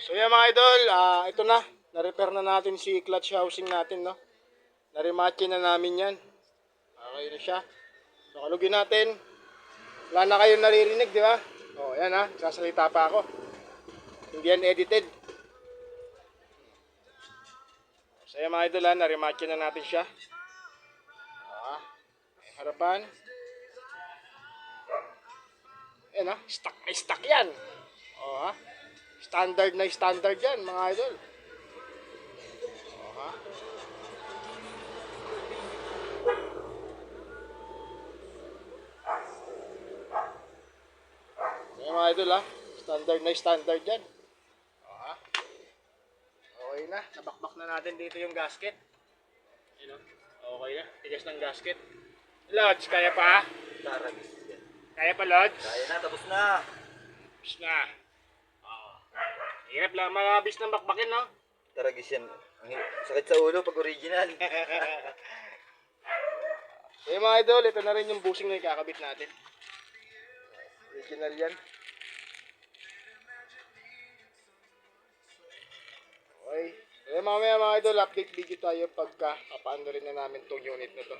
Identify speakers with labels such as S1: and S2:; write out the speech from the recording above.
S1: So yan mga idol, ah, ito na. Na-repair na natin si clutch housing natin, no? Narimatche na namin yan. Okay na siya. So kalugin natin. Wala na kayong naririnig, di ba? O, oh, yan ha. Sasalita pa ako. Hindi yan edited. So yan mga idol ha, narimatche na natin siya. Ah, harapan. Yan ha, stock na stock yan. O ha. Standard na standard yan, mga idol. O ha. Yan mga idol ha. Standard na standard yan. O ha. Okay na. Nabakbak na natin dito yung gasket. Yun o. Okay na. Tigas ng gasket. Lodge, kaya pa?
S2: Taragis yan.
S1: Kaya pa, Lodge?
S2: Kaya na, tapos na.
S1: Tapos na. Hirap lang mga bis ng bakbakin, no?
S2: Taragis yan. Ang hi- sakit sa ulo pag original.
S1: Eh mga idol, ito na rin yung busing na ikakabit natin. Original yan. Okay. Eh mamaya mga idol, update video tayo pagka kapaano rin na namin tong unit na to.